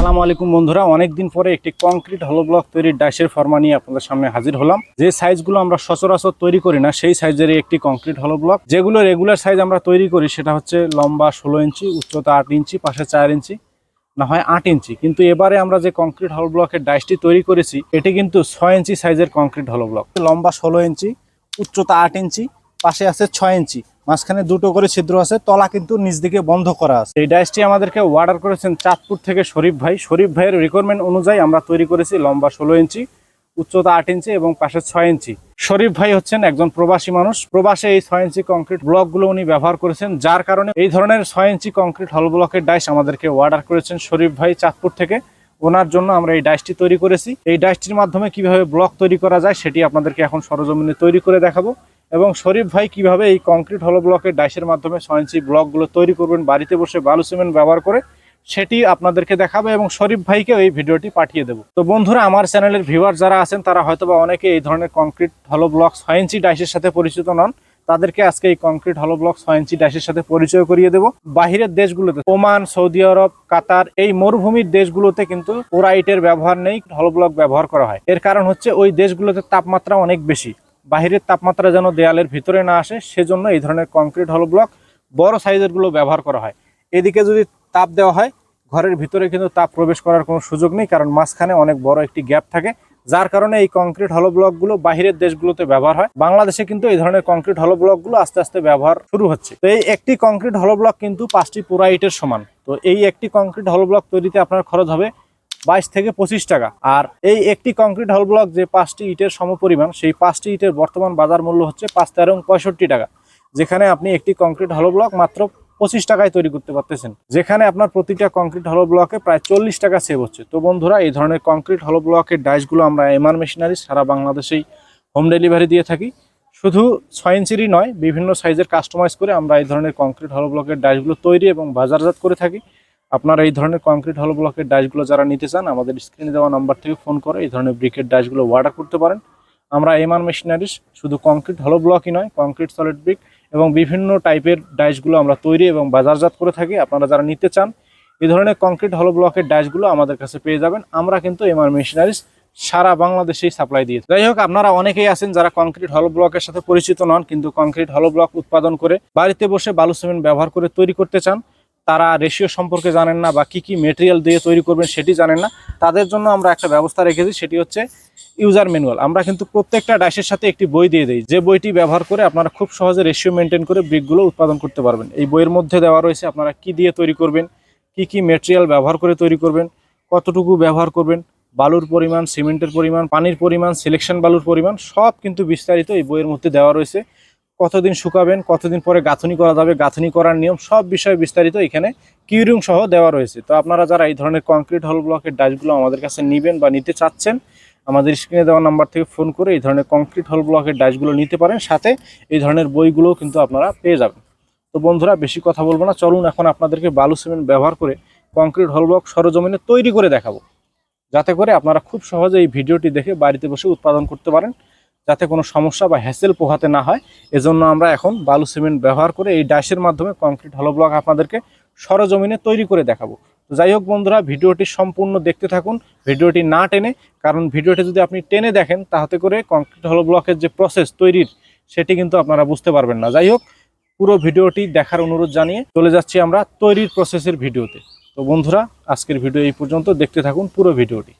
আসসালামু আলাইকুম বন্ধুরা। অনেকদিন পরে একটি কংক্রিট হলো ব্লক তৈরির ডাইসের ফর্মা নিয়ে আপনাদের সামনে হাজির হলাম। যে সাইজগুলো আমরা সচরাচর তৈরি করি না, সেই সাইজের একটি কংক্রিট হলো ব্লক যেগুলো রেগুলার সাইজ আমরা তৈরি করি, সেটা হচ্ছে লম্বা ষোলো ইঞ্চি, উচ্চতা আট ইঞ্চি, পাশে চার ইঞ্চি, না হয় আট ইঞ্চি। কিন্তু এবারে আমরা যে কংক্রিট হল ব্লকের ডাইসটি তৈরি করেছি, এটি কিন্তু ছয় ইঞ্চি সাইজের কংক্রিট হল ব্লক লম্বা ষোলো ইঞ্চি, উচ্চতা আট ইঞ্চি, পাশে আছে ছয় ইঞ্চি। মাঝখানে দুটো করে ছিদ্র আছে, তলা কিন্তু নিচ দিকে বন্ধ করা আছে। এই ডাইসটি আমাদেরকে অর্ডার করেছেন চাঁদপুর থেকে শরীফ ভাই। শরীফ ভাইয়ের রিকোয়ারমেন্ট অনুযায়ী আমরা তৈরি করেছি লম্বা ষোলো ইঞ্চি, উচ্চতা আট ইঞ্চি এবং পাশে ছয় ইঞ্চি। শরীফ ভাই হচ্ছেন একজন প্রবাসী মানুষ। প্রবাসে এই ছয় ইঞ্চি কংক্রিট ব্লকগুলো উনি ব্যবহার করেছেন, যার কারণে এই ধরনের ছয় ইঞ্চি কংক্রিট হল ব্লকের ডাইস আমাদেরকে অর্ডার করেছেন শরীফ ভাই চাঁদপুর থেকে। ওনার জন্য আমরা এই ডাইসটি তৈরি করেছি। এই ডাইসটির মাধ্যমে কীভাবে ব্লক তৈরি করা যায় সেটি আপনাদেরকে এখন সরজমিনে তৈরি করে দেখাবো। এবং শরীফ ভাই কীভাবে এই কংক্রিট হলো ব্লকের ডাইসের মাধ্যমে ইঞ্চি ব্লকগুলো তৈরি করবেন, বাড়িতে বসে বালু সিমেন্ট ব্যবহার করে, সেটি আপনাদেরকে দেখাবে এবং শরীফ ভাইকে এই ভিডিওটি পাঠিয়ে দেবো। তো বন্ধুরা, আমার চ্যানেলের ভিউয়ার যারা আছেন, তারা হয়তোবা অনেকে এই ধরনের কংক্রিট হলো ব্লক ইঞ্চি ডাইসের সাথে পরিচিত নন। তাদেরকে আজকে এই কংক্রিট হলো ব্লক ইঞ্চি ডাইসের সাথে পরিচয় করিয়ে দেবো। বাহিরের দেশগুলোতে, ওমান, সৌদি আরব, কাতার, এই মরুভূমির দেশগুলোতে কিন্তু পোরাইটের ব্যবহার নেই হলো ব্লক ব্যবহার করা হয়। এর কারণ হচ্ছে ওই দেশগুলোতে তাপমাত্রা অনেক বেশি। বাহিরের তাপমাত্রা যেন দেয়ালের ভিতরে না আসে, সেজন্য এই ধরনের কংক্রিট হল ব্লক বড় সাইজেরগুলো ব্যবহার করা হয়। এদিকে যদি তাপ দেওয়া হয়, ঘরের ভিতরে কিন্তু তাপ প্রবেশ করার কোনো সুযোগ নেই, কারণ মাঝখানে অনেক বড় একটি গ্যাপ থাকে, যার কারণে এই কংক্রিট হলো ব্লকগুলো বাহিরের দেশগুলোতে ব্যবহার হয়। বাংলাদেশে কিন্তু এই ধরনের কংক্রিট হলো ব্লকগুলো আস্তে আস্তে ব্যবহার শুরু হচ্ছে। তো এই একটি কংক্রিট হলো ব্লক কিন্তু পাঁচটি পুরা ইটের সমান। তো এই একটি কংক্রিট হলো ব্লক তৈরিতে আপনার খরচ হবে বাইশ থেকে পঁচিশ টাকা। আর এই একটি কংক্রিট হল ব্লক যে পাঁচটি ইটের সমপরিমাণ, সেই পাঁচটি ইটের বর্তমান বাজার মূল্য হচ্ছে পাঁচ, তেরো, পঁয়ষট্টি টাকা। যেখানে আপনি একটি কংক্রিট হল ব্লক মাত্র পঁচিশ টাকায় তৈরি করতে পারতেছেন। যেখানে আপনার প্রতিটা কংক্রিট হলো ব্লকে প্রায় চল্লিশ টাকা সেভ হচ্ছে। তো বন্ধুরা, এই ধরনের কংক্রিট হলো ব্লকের ডাইসগুলো আমরা এমআর মেশিনারি সারা বাংলাদেশেই হোম ডেলিভারি দিয়ে থাকি। শুধু ছয় ইঞ্চিরই নয়, বিভিন্ন সাইজের কাস্টমাইজ করে আমরা এই ধরনের কংক্রিট হলো ব্লকের ডাইসগুলো তৈরি এবং বাজারজাত করে থাকি। আপনারা এই ধরনের কংক্রিট হল ব্লকের ডাইসগুলো যারা নিতে চান, আমাদের স্ক্রিনে দেওয়া নাম্বার থেকে ফোন করে এই ধরনের ব্রিকের ডাইসগুলো অর্ডার করতে পারেন। আমরা এমআর মেশিনারিস শুধু কংক্রিট হল ব্লকই নয় কংক্রিট সলিড ব্রিক এবং বিভিন্ন টাইপের ডাইসগুলো আমরা তৈরি এবং বাজারজাত করে থাকি। আপনারা যারা নিতে চান, এই ধরনের কংক্রিট হল ব্লকের ডাইসগুলো আমাদের কাছে পেয়ে যাবেন। আমরা কিন্তু এমআর মেশিনারিস সারা বাংলাদেশেই সাপ্লাই দিয়ে যাই হোক, আপনারা অনেকেই আছেন যারা কংক্রিট হল ব্লকের সাথে পরিচিত নন, কিন্তু কংক্রিট হল ব্লক উৎপাদন করে বাড়িতে বসে বালু সিমেন্ট ব্যবহার করে তৈরি করতে চান তারা রেশিও সম্পর্কে জানেন না বা কি কি মেটেরিয়াল দিয়ে তৈরি করবেন সেটি জানেন না। তাদের জন্য আমরা একটা ব্যবস্থা রেখেছি, সেটি হচ্ছে ইউজার ম্যানুয়াল আমরা কিন্তু প্রত্যেকটা ডাইসের সাথে একটি বই দিয়ে দিই। যে বইটি ব্যবহার করে আপনারা খুব সহজে রেশিও মেনটেন করে ব্রিকগুলো উৎপাদন করতে পারবেন। এই বইয়ের মধ্যে দেওয়া রয়েছে আপনারা কি দিয়ে তৈরি করবেন, কি কি মেটেরিয়াল ব্যবহার করে তৈরি করবেন, কতটুকু ব্যবহার করবেন, বালুর পরিমাণ সিমেন্টের পরিমাণ, পানির পরিমাণ সিলেকশন বালুর পরিমাণ, সব কিন্তু বিস্তারিত এই বইয়ের মধ্যে দেওয়া রয়েছে। কতদিন শুকাবেন, কতদিন পরে গাঁথনি করা যাবে, গাঁথনি করার নিয়ম সব বিষয়ে বিস্তারিত এখানে কিউরিং সহ দেওয়া রয়েছে। তো আপনারা যারা এই ধরনের কংক্রিট হল ব্লকের ডাইসগুলো আমাদের কাছে নেবেন বা নিতে চাচ্ছেন, আমাদের স্ক্রিনে দেওয়া নাম্বার থেকে ফোন করে এই ধরনের কংক্রিট হল ব্লকের ডাইসগুলো নিতে পারেন। সাথে এই ধরনের বইগুলোও কিন্তু আপনারা পেয়ে যাবেন। তো বন্ধুরা, বেশি কথা বলব না। চলুন এখন আপনাদেরকে বালু সিমেন্ট ব্যবহার করে কংক্রিট হল ব্লক সরজমিনে তৈরি করে দেখাবো। যাতে করে আপনারা খুব সহজে এই ভিডিওটি দেখে বাড়িতে বসে উৎপাদন করতে পারেন। যাতে কোনো সমস্যা বা হ্যাসেল পোহাতে না হয়। এজন্য আমরা এখন বালু সিমেন্ট ব্যবহার করে এই ডাইসের মাধ্যমে কংক্রিট হলো ব্লক আপনাদেরকে সরজমিনে তৈরি করে দেখাবো। তো যাই হোক বন্ধুরা, ভিডিওটি সম্পূর্ণ দেখতে থাকুন। ভিডিওটি না টেনে, কারণ ভিডিওটি যদি আপনি টেনে দেখেন তাহলে করে কংক্রিট হলো ব্লকের যে প্রসেস তৈরির, সেটি কিন্তু আপনারা বুঝতে পারবেন না। যাই হোক, পুরো ভিডিওটি দেখার অনুরোধ জানিয়ে চলে যাচ্ছি আমরা তৈরির প্রসেসের ভিডিওতে। তো বন্ধুরা, আজকের ভিডিও এই পর্যন্ত। দেখতে থাকুন পুরো ভিডিওটি।